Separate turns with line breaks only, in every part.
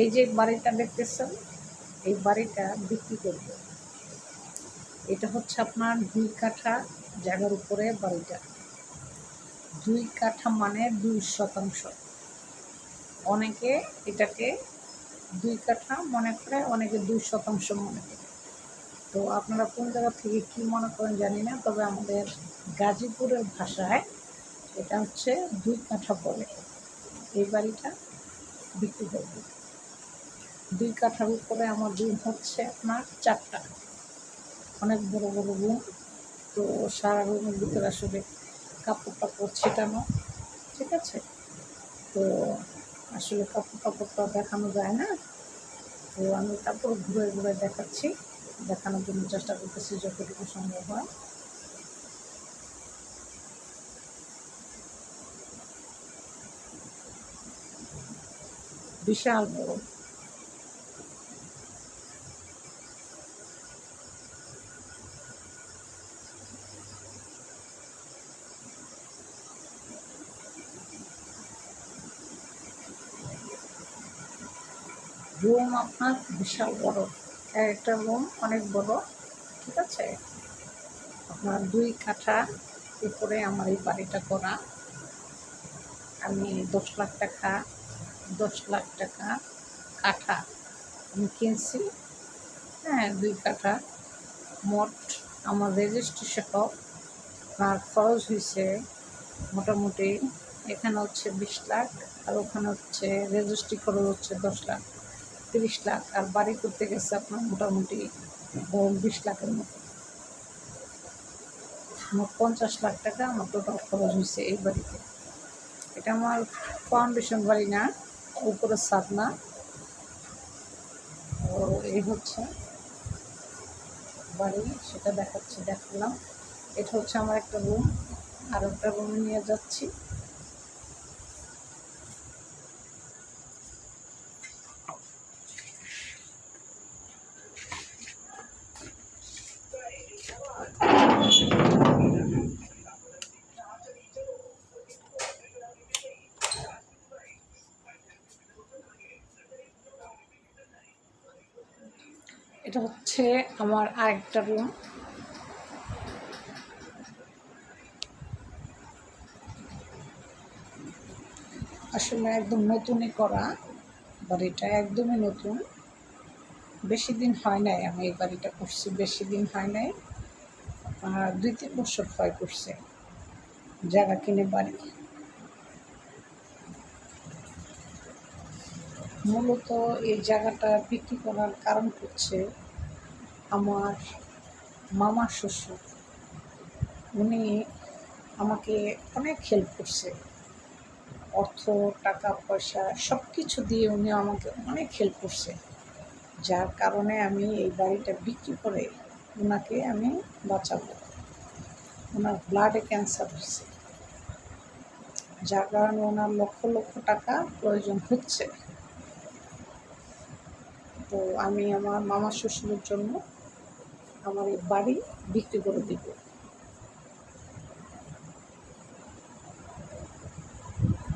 এই যে বাড়িটা দেখতেছেন, এই বাড়িটা বিক্রি করব। এটা হচ্ছে আপনার দুই কাঠা জায়গার উপরে বাড়িটা। দুই কাঠা মানে দুই শতাংশ। অনেকে এটাকে দুই কাঠা মনে করে, অনেকে দুই শতাংশ মনে করে। তো আপনারা কোন জায়গা থেকে কি মনে করেন জানি না, তবে আমাদের গাজীপুরের ভাষায় এটা হচ্ছে দুই কাঠা বলে। এই বাড়িটা বিক্রি করবে। দুই কাঠার উপরে আমার রুম হচ্ছে আপনার চারটা। অনেক বড় বড় রুম। তো সারা রুমের ভিতরে আসলে কাপড় টাপড় ছিটানো, ঠিক আছে? তো আসলে কাপড় টাপড়টা দেখানো যায় না। তো আমি তারপর ঘুরে ঘুরে দেখাচ্ছি। দেখানোর জন্য চেষ্টা করতেছি যতটুকু সম্ভব হয়। বিশাল বড়। রুম আপনার বিশাল বড়। একটা রুম অনেক বড়, ঠিক আছে? আপনার দুই কাঠা উপরে আমার এই বাড়িটা করা। আমি দশ লাখ টাকা, দশ লাখ টাকা কাঠা আমি কিনছি। হ্যাঁ দুই কাঠা। মোট আমার রেজিস্ট্রেশন আপনার খরচ হয়েছে মোটামুটি এখানে হচ্ছে বিশ লাখ আর ওখানে হচ্ছে রেজিস্ট্রি খরচ হচ্ছে দশ লাখ। তিরিশ লাখ আর বাড়ি করতে গেছে আপনার মোটামুটি বিশ লাখের মতো। আমার পঞ্চাশ লাখ টাকা আমার টোটাল খরচ হয়েছে এই বাড়িতে। এটা আমার ফাউন্ডেশন বাড়ি না, উপরের ছাদ না। এই হচ্ছে বাড়ি, সেটা দেখাচ্ছি, দেখালাম। এটা হচ্ছে আমার একটা রুম আর একটা রুমে নিয়ে যাচ্ছি। এটা হচ্ছে আমার আরেকটা রুম আসলে একদম নতুনই করা বাড়িটা একদমই নতুন। বেশি দিন হয় নাই, আমি এই বাড়িটা করছি, বেশি দিন হয় নাই। দুই তিন বছর হয় করছে জায়গা কিনে বাড়ি। মূলত এই জায়গাটা বিক্রি করার কারণ হচ্ছে আমার মামা শ্বশুর। উনি আমাকে অনেক হেল্প করছে। অর্থ, টাকা, পয়সা সব কিছু দিয়ে উনি আমাকে অনেক হেল্প করছে। যার কারণে আমি এই বাড়িটা বিক্রি করে ওনাকে আমি বাঁচাবো। ওনার ব্লাডে ক্যান্সার হচ্ছে যার কারণে ওনার লক্ষ লক্ষ টাকা প্রয়োজন হচ্ছে। তো আমি আমার মামা শ্বশুরের জন্য আমার এই বাড়ি বিক্রি করে দিব।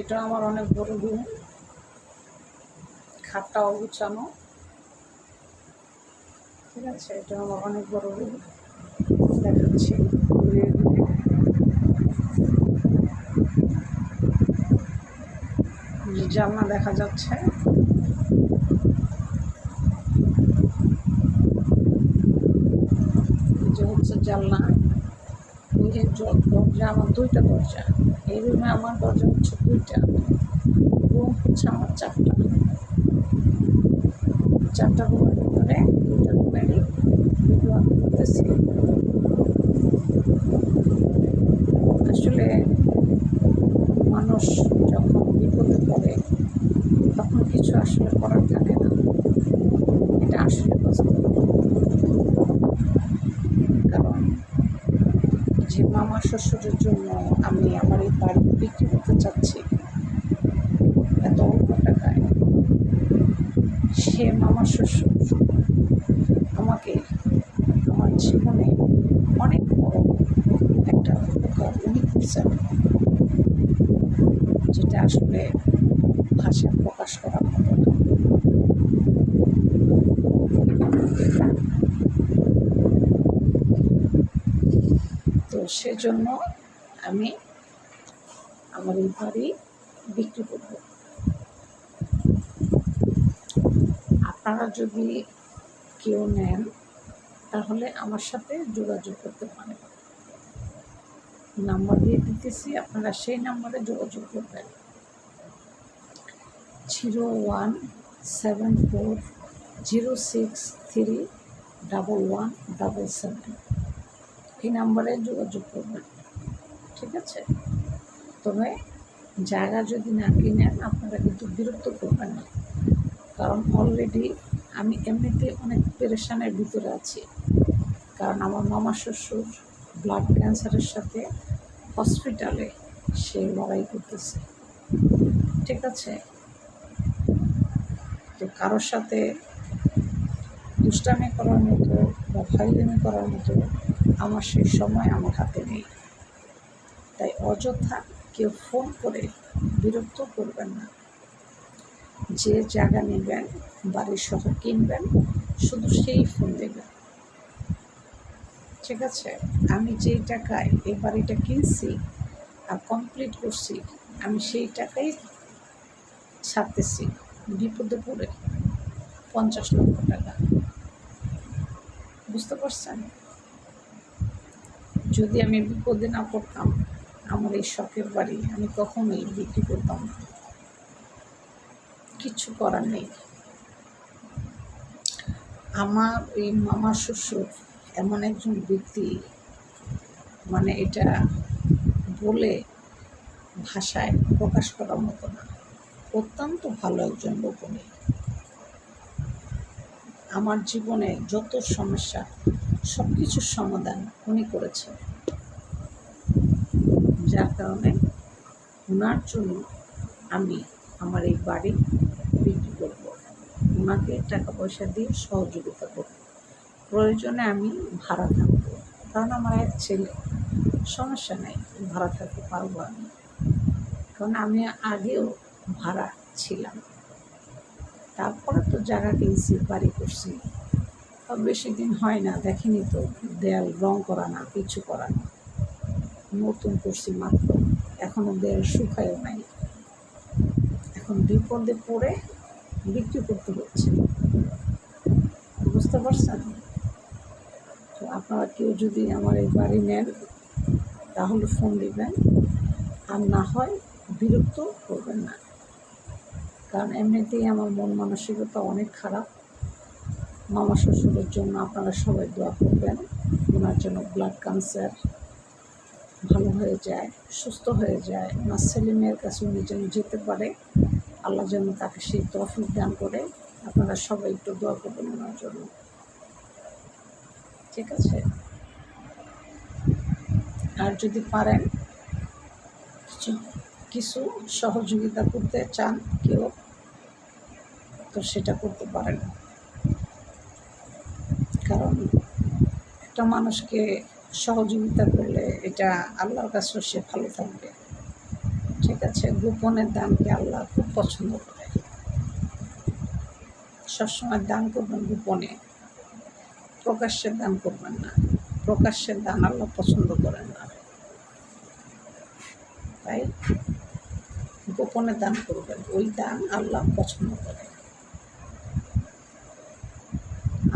এটা আমার অনেক বড় রুম। খাটটা অগুছানো ঠিক আছে, এটা আমার অনেক বড় রুম। দেখাচ্ছি। জানলা দেখা যাচ্ছে যে হচ্ছে জানলা যে দরজা, আমার দুইটা দরজা। এই রুমে আমার দরজা হচ্ছে দুইটা। রুম হচ্ছে আমার চারটা। চারটা রুমের ভিতরে দুইটা রুমেরই ভিডিও আমি করতেছি। আসলে মানুষ যখন বিপদে পড়ে তখন কিছু আসলে করার থাকে না এটা আসলে বাস্তব কারণ মামা শ্বশুরের জন্য আমি আমার এই বাড়ি বিক্রি করতে চাচ্ছি। এত অল্প টাকায়। সে মামার শ্বশুর আমাকে আমার জীবনে অনেক বড় একটা উপকার উনি করছেন। যেটা আসলে ভাষায় প্রকাশ করার মতো না। সেজন্য আমি আমার এই বাড়ি বিক্রি করব। আপনারা যদি কেউ নেন, তাহলে আমার সাথে যোগাযোগ করতে পারেন। নাম্বার দিয়ে দিতেছি, আপনারা সেই নাম্বারে যোগাযোগ করবেন। Zero one seven four zero six three double one double seven. এই নাম্বারে যোগাযোগ করবেন। ঠিক আছে? তবে জায়গা যদি না কিনেন, আপনারা কিন্তু বিরক্ত করবেন না। কারণ অলরেডি আমি এমনিতে অনেক পেরেশানের ভিতরে আছি। কারণ আমার মামা শ্বশুর ব্লাড ক্যান্সারের সাথে হসপিটালে সে লড়াই করতেছে। ঠিক আছে? তো কারোর সাথে দুষ্টামি করার মতো বা ফাইলামি করার মতো আমার সেই সময় আমার হাতে নেই। তাই অযথা কেউ ফোন করে বিরক্ত করবেন না। যে জায়গা নেবেন, বাড়ির সহ কিনবেন, শুধু সেই ফোন দেবেন। ঠিক আছে, আমি যেই টাকায় এই বাড়িটা কিনছি আর কমপ্লিট করছি, আমি সেই টাকাই ছাড়তেছি বিপদে পড়ে পঞ্চাশ লক্ষ টাকা। বুঝতে পারছেন? যদি আমি বিপদে না পড়তাম, আমার এই শখের বাড়ি আমি কখনোই বিক্রি করতাম না। কিছু করার নেই। আমার এই মামা শ্বশুর এমন একজন ব্যক্তি মানে এটা বলে ভাষায় প্রকাশ করার মতো না। অত্যন্ত ভালো একজন লোক উনি। আমার জীবনে যত সমস্যা সব কিছুর সমাধান উনি করেছেন। যার কারণে ওনার জন্য আমি আমার এই বাড়ি বিক্রি করব। ওনাকে টাকা পয়সা দিয়ে সহযোগিতা করব। প্রয়োজনে আমি ভাড়া থাকব। কারণ আমার এক ছেলে, সমস্যা নেই, ভাড়া থাকতে পারব আমি। কারণ আমি আগেও ভাড়া ছিলাম। তারপরে তো জায়গা কিনছি, বাড়ি করছি। বেশি দিন হয় না, দেখেনি তো, দেয়াল রং করা না, কিছু করা না। নতুন করছি মাত্র। এখনও দেয়াল শুকায়ও নাই। এখন বিপদে পড়ে বিক্রি করতে হচ্ছে। বুঝতে পারছেন? তো আপনারা কেউ যদি আমার এই বাড়ি নেন, তাহলে ফোন দিবেন। আর না হয় বিরক্ত করবেন না। কারণ এমনিতেই আমার মন মানসিকতা অনেক খারাপ। মামা শ্বশুরের জন্য আপনারা সবাই দোয়া করবেন। ওনার জন্য ব্লাড ক্যান্সার ভালো হয়ে যায়, সুস্থ হয়ে যায়। ওনার ছেলে মেয়ের কাছে উনি যেন যেতে পারে। আল্লাহ যেন তাকে সেই তফিক দান করে। আপনারা সবাই একটু দোয়া করবেন ওনার জন্য। ঠিক আছে? আর যদি পারেন, কিছু কিছু সহযোগিতা করতে চান কেউ, তো সেটা করতে পারেন। কারণ একটা মানুষকে সহযোগিতা করলে এটা আল্লাহর কাছেও সে ভালো থাকবে। ঠিক আছে, গোপনের দানকে আল্লাহ খুব পছন্দ করে। সবসময় দান করবেন গোপনে। প্রকাশ্যের দান করবেন না। প্রকাশ্যের দান আল্লাহ পছন্দ করেন না। তাই গোপনে দান করবেন। ওই দান আল্লাহ পছন্দ করে।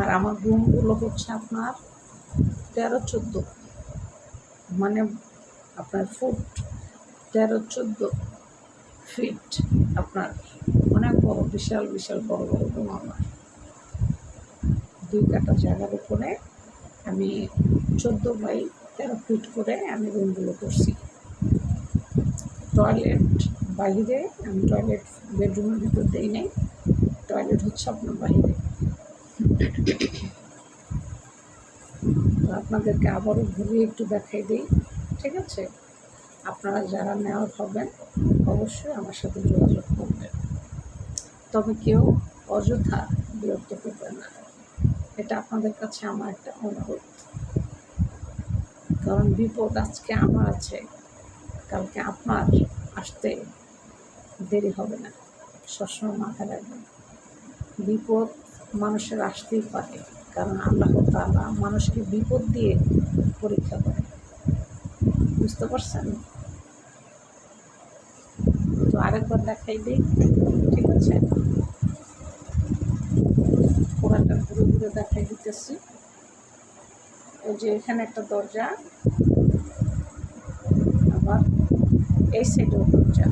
আর আমার রুমগুলো হচ্ছে আপনার তেরো চোদ্দ মানে আপনার ফুট তেরো চোদ্দ ফিট আপনার। অনেক বড়, বিশাল বিশাল, বড় বড় রুম আমার দুই কাটা জায়গার উপরে আমি চোদ্দ বাই তেরো ফিট করে আমি রুমগুলো করছি। টয়লেট বাইরে আমি টয়লেট বেডরুমের ভিতর দিই নেই। টয়লেট হচ্ছে আপনার বাইরে তো আপনাদেরকে আবারও ঘুরিয়ে একটু দেখাই দিই, ঠিক আছে? আপনারা যারা নেওয়ার হবেন, অবশ্যই আমার সাথে যোগাযোগ করবেন। তবে কেউ অযথা বিরক্ত করবেন না। এটা আপনাদের কাছে আমার একটা অনুরোধ। কারণ বিপদ আজকে আমার আছে, কালকে আপনার আসতে দেরি হবে না। সবসময় মাথায় রাখবেন। বিপদ মানুষের আসতেই পারে। কারণ আল্লাহ তাআলা মানুষকে বিপদ দিয়ে পরীক্ষা করে। বুঝতে পারছেন? তো আরেকবার দেখাই দিই, ঠিক আছে? পুরাটা ঘুরে ঘুরে দেখাই দিতেছি। ওই যে এখানে একটা দরজা, আবার এই সাইডেও দরজা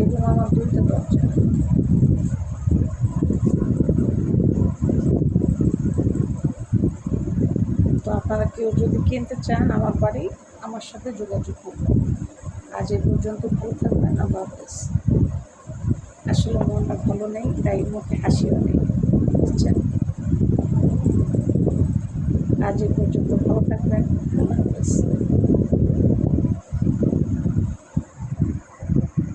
এগুলো আমার দুইটা দরজা। আপনারা কেউ যদি কিনতে চান আমার বাড়ি, আমার সাথে যোগাযোগ করবেন। আজ এ পর্যন্ত ভালো থাকবেন, আল্লাহ হাফেজ। আসলে মনটা ভালো নেই তাই মুখে হাসিও নেই, বুঝছেন? আজ এ পর্যন্ত ভালো থাকবেন, আল্লাহ